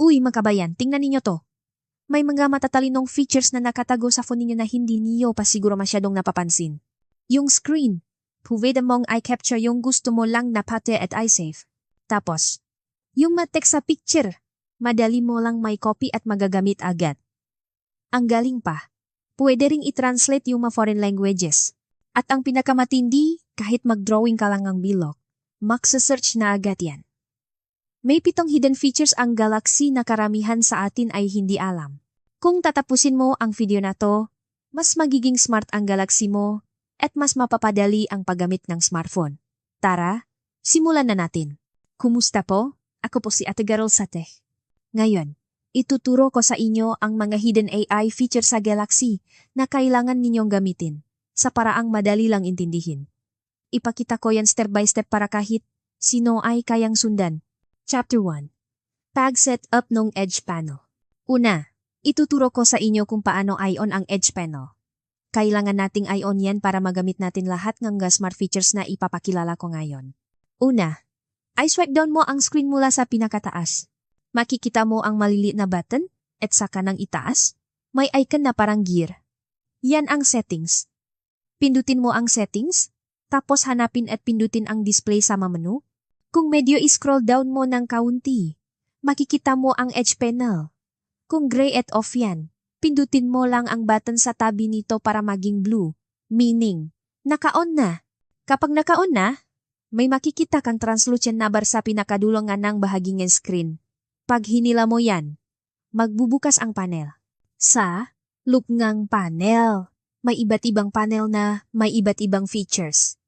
Uy, makabayan, tingnan ninyo to. May mga matatalinong features na nakatago sa phone ninyo na hindi niyo pa siguro masyadong napapansin. Yung screen, pwede mong i-capture yung gusto mo lang na pate at i-save. Tapos, yung matek sa picture, madali mo lang may copy at magagamit agad. Ang galing pa, pwede ring i-translate yung mga foreign languages. At ang pinakamatindi, kahit mag-drawing ka lang ng bilog, maksa-search na agad yan. May pitong hidden features ang Galaxy na karamihan sa atin ay hindi alam. Kung tatapusin mo ang video na to, mas magiging smart ang Galaxy mo at mas mapapadali ang paggamit ng smartphone. Tara, simulan na natin. Kumusta po? Ako po si Ate Garol Sateh. Ngayon, ituturo ko sa inyo ang mga hidden AI feature sa Galaxy na kailangan ninyong gamitin sa paraang madali lang intindihin. Ipakita ko yan step by step para kahit sino ay kayang sundan. Chapter 1 Pag set up ng Edge Panel Una, ituturo ko sa inyo kung paano i-on ang Edge Panel. Kailangan nating i-on yan para magamit natin lahat ng smart features na ipapakilala ko ngayon. Una, i-swipe down mo ang screen mula sa pinakataas. Makikita mo ang maliliit na button at sa kanang itaas, may icon na parang gear. Yan ang settings. Pindutin mo ang settings, tapos hanapin at pindutin ang display sa menu. Kung medyo i-scroll down mo ng kaunti, makikita mo ang edge panel. Kung gray at off yan, pindutin mo lang ang button sa tabi nito para maging blue, meaning, naka-on na. Kapag naka-on na, may makikita kang translucent na bar sa pinakadulong nga ng bahagi ng screen. Pag hinila mo yan, magbubukas ang panel. Sa lukngang panel, may iba't ibang panel na may iba't ibang features.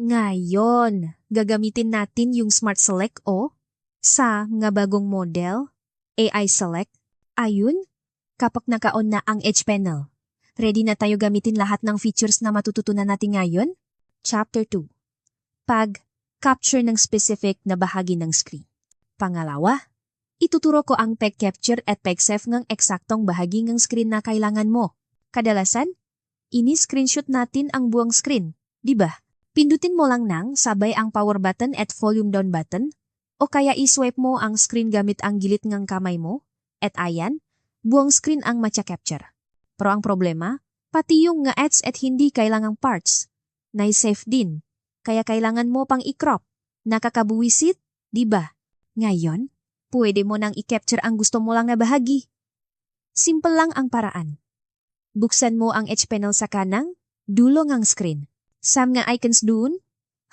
Ngayon, gagamitin natin yung Smart Select o sa nga bagong model, AI Select. Ayun, kapag naka-on na ang Edge Panel. Ready na tayo gamitin lahat ng features na matututunan natin ngayon? Chapter 2 Pag capture ng specific na bahagi ng screen. Pangalawa, ituturo ko ang peg capture at peg save ng eksaktong bahagi ng screen na kailangan mo. Kadalasan, ini-screenshot natin ang buong screen, di ba? Pindutin mo lang nang sabay ang power button at volume down button o kaya i-swipe mo ang screen gamit ang gilit ng kamay mo at ayan, buong screen ang matcha capture. Pero ang problema, pati yung nga ads at hindi kailangang parts, na-save din. Kaya kailangan mo pang i-crop. Nakakabuwisit, di ba? Ngayon, pwede mo nang i-capture ang gusto mo lang na bahagi. Simple lang ang paraan. Buksan mo ang edge panel sa kanang, dulo ng screen. Sa mga icons dun,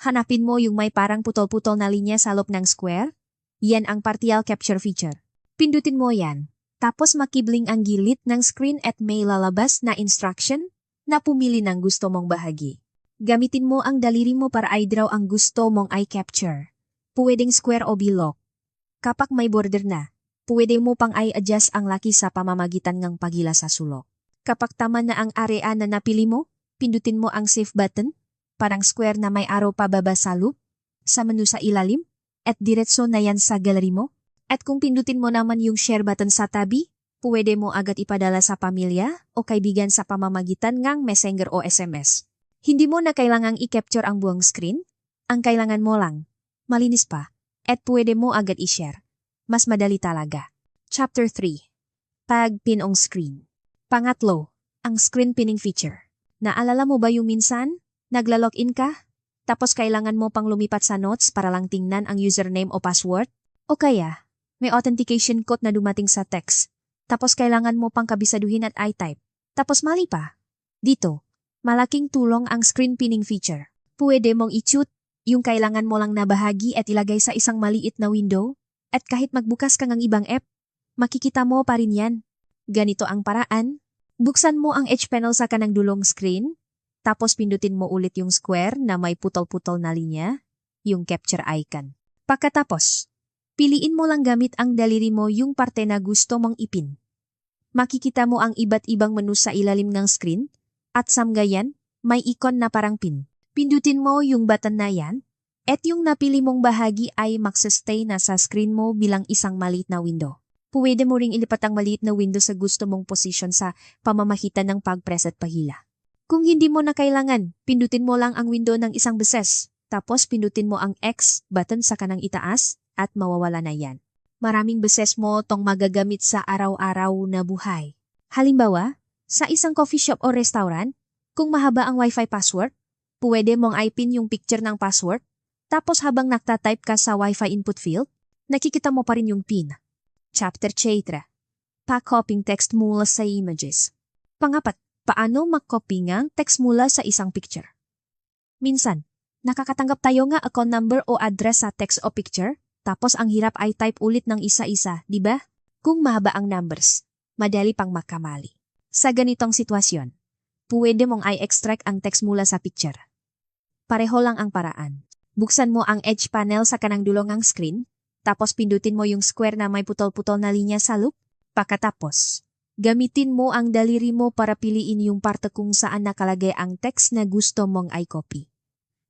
hanapin mo yung may parang putol-putol na linya sa loob ng square. Yan ang partial capture feature. Pindutin mo yan. Tapos makibling ang gilid ng screen at may lalabas na instruction na pumili ng gusto mong bahagi. Gamitin mo ang daliri mo para i-draw ang gusto mong i-capture. Pwedeng square o bilog. Kapag may border na, pwede mo pang i-adjust ang laki sa pamamagitan ng pagila sa sulok. Kapag tama na ang area na napili mo, pindutin mo ang save button parang square na may arrow pababa sa loop, sa menu sa ilalim, at diretso na yan sa gallery mo. At kung pindutin mo naman yung share button sa tabi, pwede mo agad ipadala sa pamilya o kaibigan sa pamamagitan ng messenger o SMS. Hindi mo na kailangang i-capture ang buong screen, ang kailangan mo lang, malinis pa, at pwede mo agad i-share. Mas madali talaga. Chapter 3 Pag pin on screen Pangatlo, ang screen pinning feature. Naalala mo ba yung minsan? Nagla-login ka? Tapos kailangan mo pang lumipat sa notes para lang tingnan ang username o password? O kaya, may authentication code na dumating sa text. Tapos kailangan mo pang kabisaduhin at i-type. Tapos mali pa. Dito, malaking tulong ang screen pinning feature. Pwede mong i-shoot yung kailangan mo lang na bahagi at ilagay sa isang maliit na window. At kahit magbukas ka ng ibang app, makikita mo pa rin yan. Ganito ang paraan. Buksan mo ang edge panel sa kanang dulong screen tapos pindutin mo ulit yung square na may putol-putol na linya, yung capture icon. Pagkatapos, piliin mo lang gamit ang daliri mo yung parte na gusto mong ipin. Makikita mo ang iba't ibang menu sa ilalim ng screen at samgayan, may icon na parang pin. Pindutin mo yung button na yan at yung napili mong bahagi ay magsastay na sa screen mo bilang isang maliit na window. Pwede mo ring ilipat ang maliit na window sa gusto mong position sa pamamagitan ng pag-press at pahila. Kung hindi mo na kailangan, pindutin mo lang ang window ng isang beses. Tapos pindutin mo ang X button sa kanang itaas at mawawala na yan. maraming beses mo tong magagamit sa araw-araw na buhay. Halimbawa, sa isang coffee shop o restaurant, kung mahaba ang wifi password, pwede mong ipin yung picture ng password, tapos habang naktatype ka sa wifi input field, nakikita mo pa rin yung pin. Chapter 4. Pa-copying text mula sa images. Pangapat, paano mag-copy ng text mula sa isang picture? Minsan, nakakatanggap tayo nga account number o address sa text o picture, tapos ang hirap ay type ulit ng isa-isa, di ba? Kung mahaba ang numbers, madali pang makamali. Sa ganitong sitwasyon, pwede mong i-extract ang text mula sa picture. Pareho lang ang paraan. Buksan mo ang edge panel sa kanang dulong ng screen, tapos pindutin mo yung square na may putol-putol na linya sa loop. Pagkatapos, gamitin mo ang daliri mo para piliin yung parte kung saan nakalagay ang text na gusto mong i-copy.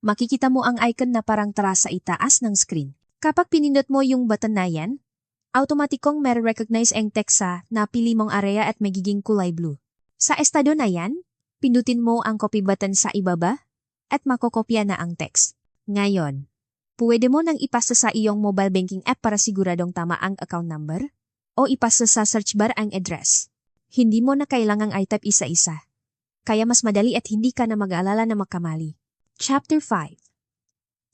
Makikita mo ang icon na parang tara sa itaas ng screen. Kapag pinindot mo yung button na yan, automatikong may recognize ang text sa napili mong area at magiging kulay blue. Sa estado na yan, pindutin mo ang copy button sa ibaba at makokopya na ang text. Ngayon, pwede mo nang ipasa sa iyong mobile banking app para siguradong tama ang account number o ipasa sa search bar ang address. Hindi mo na kailangang i-type isa-isa. Kaya mas madali at hindi ka na mag-aalala na makamali. Chapter 5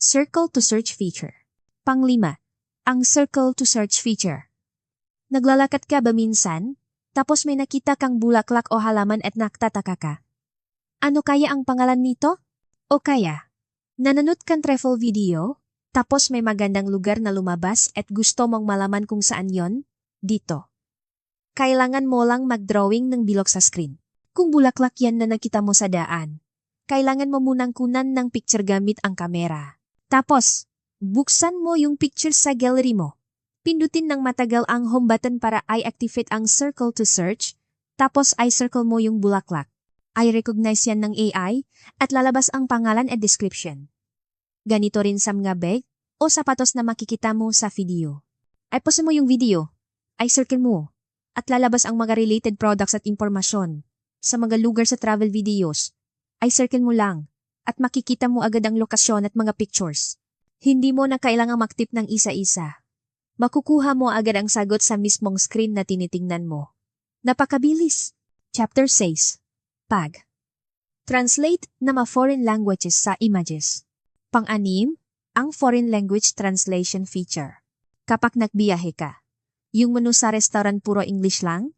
Circle to Search Feature Panglima, ang Circle to Search Feature. Naglalakad ka ba minsan? Tapos may nakita kang bulaklak o halaman at naktataka ka. Ano kaya ang pangalan nito? O kaya, nananood kang travel video, tapos may magandang lugar na lumabas at gusto mong malaman kung saan yon? Dito. Kailangan mo lang mag-drawing ng bilog sa screen. Kung bulaklak yan na nakita mo sa daan, kailangan mo munang kunan ng picture gamit ang kamera. Tapos, buksan mo yung picture sa gallery mo. Pindutin ng matagal ang home button para i-activate ang circle to search, tapos i-circle mo yung bulaklak. I-recognize yan ng AI at lalabas ang pangalan at description. Ganito rin sa mga bag o sapatos na makikita mo sa video. Ay pause mo yung video ay circle mo at lalabas ang mga related products at impormasyon. Sa mga lugar sa travel videos, ay circle mo lang at makikita mo agad ang lokasyon at mga pictures. Hindi mo na kailangang maktip ng isa-isa. Makukuha mo agad ang sagot sa mismong screen na tinitingnan mo. Napakabilis. Chapter 6 Pag Translate na ma-foreign languages sa images. Pang-anim, ang Foreign Language Translation Feature. Kapag nagbiyahe ka, yung menu sa restaurant puro English lang?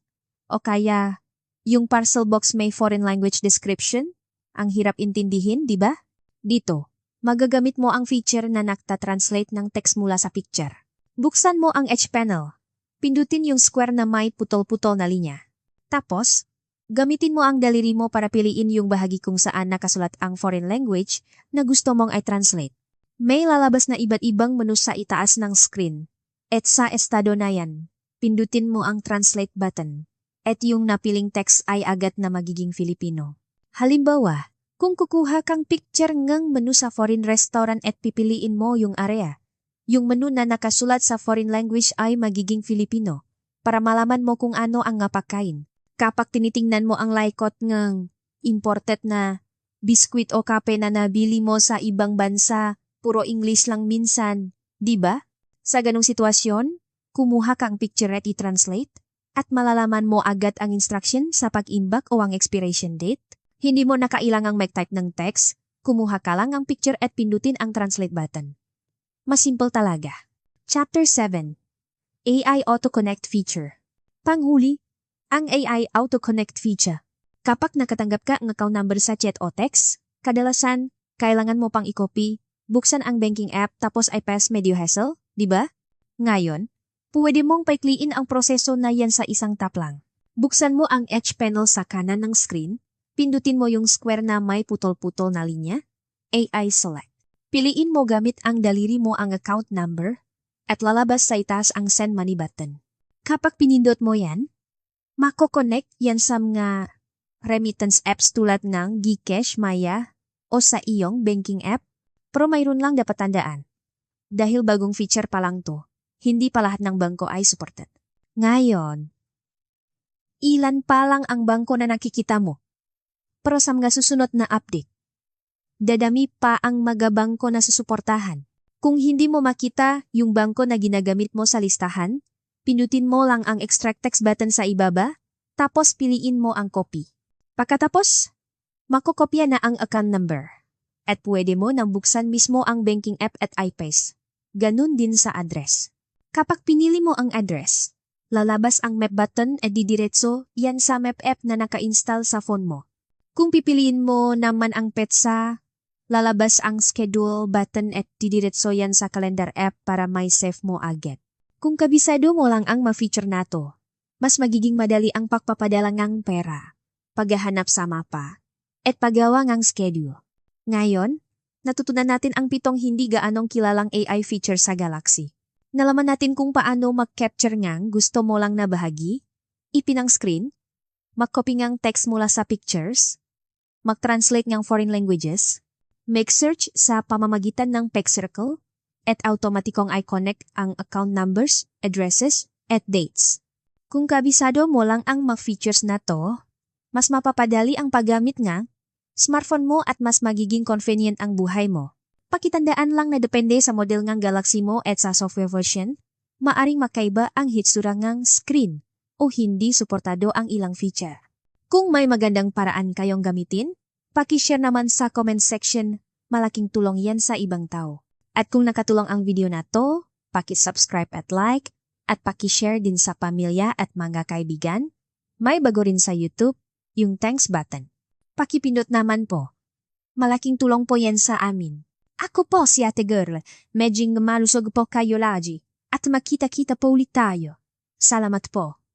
O kaya, yung parcel box may foreign language description? Ang hirap intindihin, di ba? Dito, magagamit mo ang feature na nakta-translate ng text mula sa picture. Buksan mo ang Edge panel. Pindutin yung square na may putol-putol na linya. Tapos, gamitin mo ang daliri mo para piliin yung bahagi kung saan nakasulat ang foreign language na gusto mong i-translate. May lalabas na iba't ibang menu sa itaas ng screen. At sa estado na yan, pindutin mo ang translate button. At yung napiling text ay agad na magiging Filipino. Halimbawa, kung kukuha kang picture ng menu sa foreign restaurant at pipiliin mo yung area, yung menu na nakasulat sa foreign language ay magiging Filipino para malaman mo kung ano ang ngapakain. Kapag tinitingnan mo ang laikot ng imported na biskwit o kape na nabili mo sa ibang bansa, puro English lang minsan, di ba? Sa ganong sitwasyon, kumuha kang picture at i-translate at malalaman mo agad ang instruction sa pag-imbak o ang expiration date. Hindi mo na kailangang mag-type ng text, kumuha ka lang ang picture at pindutin ang translate button. Mas simple talaga. Chapter 7 AI Auto-Connect Feature Panghuli, ang AI Auto-Connect Feature. Kapag nakatanggap ka ng account number sa chat o text, kadalasan, kailangan mo pang i-copy, buksan ang banking app tapos i-pass medyo hassle, di ba? Ngayon, pwede mong paikliin ang proseso na yan sa isang tap lang. Buksan mo ang Edge panel sa kanan ng screen, pindutin mo yung square na may putol-putol na linya, AI Select. Piliin mo gamit ang daliri mo ang account number at lalabas sa itaas ang Send Money button. Kapag pinindot mo yan, mako-connect yan sa mga remittance apps tulad ng Gcash, Maya o sa iyong banking app. Pero mayroon lang dapat tandaan. Dahil bagong feature pa lang to, hindi pa lahat ng bangko ay supported. Ngayon, ilan pa lang ang bangko na nakikita mo. Pero sa mga susunod na update, dadami pa ang mga bangko na susuportahan. Kung hindi mo makita yung bangko na ginagamit mo sa listahan, pinutin mo lang ang extract text button sa ibaba, tapos piliin mo ang copy. Pagkatapos, makokopya na ang account number. At pwede mo nang buksan mismo ang banking app at iPace. Ganun din sa address. Kapag pinili mo ang address, lalabas ang map button at didiretso yan sa map app na naka-install sa phone mo. Kung pipiliin mo naman ang petsa, lalabas ang schedule button at didiretso yan sa calendar app para may save mo agad. Kung kabisado mo lang ang ma-feature na to, mas magiging madali ang pagpapadala ng pera, paghahanap sa mapa, at paggawa ng schedule. Ngayon, natutunan natin ang pitong hindi gaanong kilalang AI feature sa Galaxy. Nalaman natin kung paano mag-capture ngang gusto mo lang na bahagi, ipinang screen, mag-copy ngang text mula sa pictures, mag-translate ngang foreign languages, make search sa pamamagitan ng Peg Circle, at automatikong i-connect ang account numbers, addresses, at dates. Kung kabisado mo lang ang mga features na to, mas mapapadali ang paggamit nga smartphone mo at mas magiging convenient ang buhay mo. Pakitandaan lang na depende sa model ng Galaxy mo at sa software version, maaring makaiba ang hitsura ng screen o hindi suportado ang ilang feature. Kung may magandang paraan kayong gamitin, pakishare naman sa comment section, malaking tulong yan sa ibang tao. At kung nakatulong ang video na to, pakisubscribe at like, at pakishare din sa pamilya at mga kaibigan. May bago rin sa YouTube, yung thanks button pakipindot naman po. Malaking tulong po yan sa amin. Ako po si Ate Girl, medjing malusog po kayo lagi, at makita-kita po ulit tayo. Salamat po.